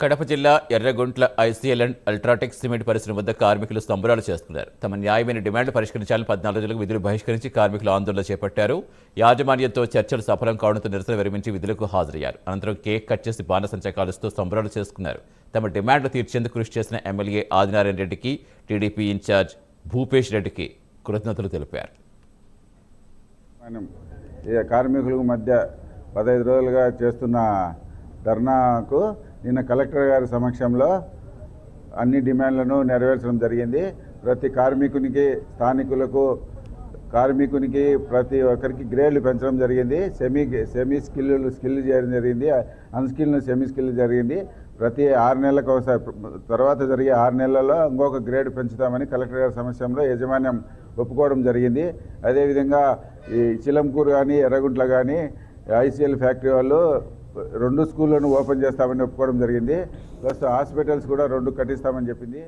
కడప జిల్లా Yerraguntla ICL and UltraTech cement పరిశ్రమ వద్ద కార్మికులు సంబరాలు చేస్తున్నారు. తమ న్యాయమైన డిమాండ్లు పరిష్కరించాలని పద్నాలుగు రోజులకు విధులు బహిష్కరించి కార్మికులు ఆందోళన చేపట్టారు. యాజమాన్యంతో చర్చలు సఫలం కావడంతో నిరసన విరమించి విధులకు హాజరయ్యారు. అనంతరం కేక్ కట్ చేసి బాణసంచా కాలుస్తూ సంబరాలు చేసుకున్నారు. తమ డిమాండ్లు తీర్చేందుకు కృషి చేసిన ఎమ్మెల్యే ఆదినారాయణ రెడ్డికి టీడీపీ ఇన్ఛార్జ్ భూపేష్ రెడ్డికి కృతజ్ఞతలు తెలిపారు. మనం కార్మికుల మధ్య పదహైదు రోజులుగా చేస్తున్న ధర్నాకు నిన్న కలెక్టర్ గారి సమక్షంలో అన్ని డిమాండ్లను నెరవేర్చడం జరిగింది. ప్రతి కార్మికునికి స్థానికులకు కార్మికునికి ప్రతి ఒక్కరికి గ్రేడ్లు పెంచడం జరిగింది. సెమీ సెమీ స్కిల్ స్కిల్ చేయడం జరిగింది. అన్స్కిల్ సెమీ స్కిల్ జరిగింది. ప్రతి ఆరు నెలలకు ఒకసారి తర్వాత జరిగే ఆరు నెలల్లో ఇంకొక గ్రేడ్ పెంచుతామని కలెక్టర్ గారి సమక్షంలో యజమాన్యం ఒప్పుకోవడం జరిగింది. అదేవిధంగా ఈ చిలంకూరు కానీ ఎర్రగుంట్ల కానీ ఐసీఎల్ ఫ్యాక్టరీ వాళ్ళు రెండు స్కూళ్ళను ఓపెన్ చేస్తామని ఒప్పుకోవడం జరిగింది. ప్లస్ హాస్పిటల్స్ కూడా రెండు కట్టిస్తామని చెప్పింది.